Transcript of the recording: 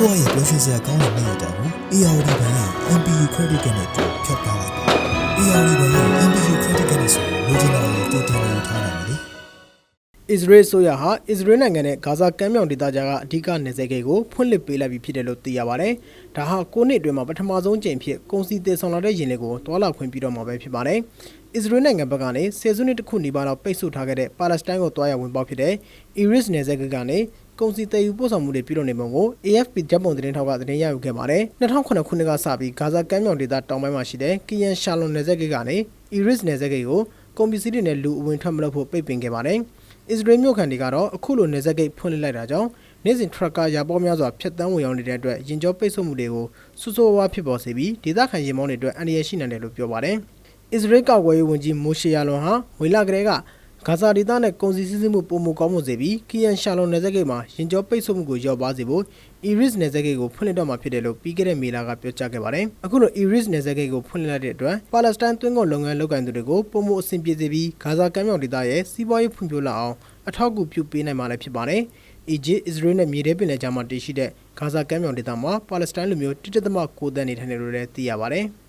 ပွားရေးပျော်ရွှင်စရာကောင်းတဲ့နေ့ရက်တာကို ARD ဘဏ်ရဲ့ MPU Credit Card နဲ့တူဖြတ်ထားလိုက်ပါ ARD ဘဏ်ရဲ့ MPU Credit Card နဲ့ဆိုလိုချင်တာကိုတူတင်လို့ထားနိုင်တယ်လေ အစ္စရေးဆိုရဟာအစ္စရေးနိုင်ငံနဲ့ဂါဇာကမ်းမြောင်ဒေသကြားကအဓိကနေစဲကိတ်ကိုဖွင့်လှစ်ပေးလိုက်ပြီးဖြစ်တယ်လို့သိရပါတယ်။ဒါဟာကိုနှစ်အတွင်းမှာပထမဆုံးကြိမ်ဖြစ်ကုန်စည်တည်ဆောင်လာတဲ့ယင်တွေကိုတွာလာခွင့်ပြုတော့မှာပဲဖြစ်ပါတယ်။အစ္စရေးနိုင်ငံဘက်ကနေဆယ်စုနှစ်တစ်ခုနီးပါးလောက်ပိတ်ဆို့ထားခဲ့တဲ့ပါလက်စတိုင်းကိုတွားရဝင်ပေါက်ဖြစ်တဲ့ Iris နယ်စပ်ကိတ်ကနေကုန်စည်တည်ယူပို့ဆောင်မှုတွေပြုလုပ်နေပုံကို AFP ဂျပန်သတင်းထောက်ကသတင်းရယူခဲ့ပါတယ်။2009ခုနှစ်ကစပြီးဂါဇာကမ်းမြောင်ဒေသတောင်ပိုင်းမှာရှိတဲ့ကီယန်ရှာလွန်နယ်စပ်ကိတ်ကနေ Iris နယ်စပ်ကိတ်ကိုကုန်ပစ္စည်းတွေနဲ့လူအဝင်ထွက်မလုပ်ဖို့ပိတ်ပင်ခဲ့ပါတယ်။ အစ္စရေးမြို့ခံတွေကတော့အခုလိုနေဆက်ဂိတ်ဖွင့်လှစ်လိုက်တာကြောင့်နေ့စဉ်ထရက်ကာရာပေါများစွာဖြတ်တန်းဝင်ရောက်နေတဲ့အတွက်ရင်ကျော်ပိတ်ဆို့မှုတွေကိုစွဆိုးဝါးဖြစ်ပေါ်စေပြီးဒေသခံရင်မောင်းတွေအတွက်အန္တရာယ်ရှိနိုင်တယ်လို့ပြောပါတယ်။အစ္စရေးကာကွယ်ရေးဝန်ကြီးမိုရှေယာလွန်ဟာဝေလာကလေးက ဂါဇာဒေသနဲ့ကုန်စည်စည်းစိမ်မှုပုံမကောင်းမှုစေပြီးကီယန်ရှာလွန်နယ်စပ်ဂိတ်မှာရင်ကျော်ပိတ်ဆို့မှုကိုရောပါစေဖို့ Iris နယ်စပ်ဂိတ်ကိုဖွင့်လှစ်တော့မှာဖြစ်တယ်လို့ပြီးခဲ့တဲ့မေလကပြောကြားခဲ့ပါတယ်။အခုလို Iris နယ်စပ်ဂိတ်ကိုဖွင့်လှစ်လိုက်တဲ့အတွက်ပါလက်စတိုင်းသွင်းကုန်လုပ်ငန်းလုပ်ကိုင်သူတွေကိုပုံမအဆင်ပြေစေပြီးဂါဇာကမ်းမြောင်ဒေသရဲ့စီးပွားရေးဖွံ့ဖြိုးလာအောင်အထောက်အကူပြုပေးနိုင်မှာလည်းဖြစ်ပါတယ်။အီဂျစ်၊အစ္စရေးနဲ့မြေထဲပင်လယ်ကြားမှာတည်ရှိတဲ့ဂါဇာကမ်းမြောင်ဒေသမှာပါလက်စတိုင်းလူမျိုး1.9တန်းနေထိုင်တယ်လို့လည်းသိရပါတယ်။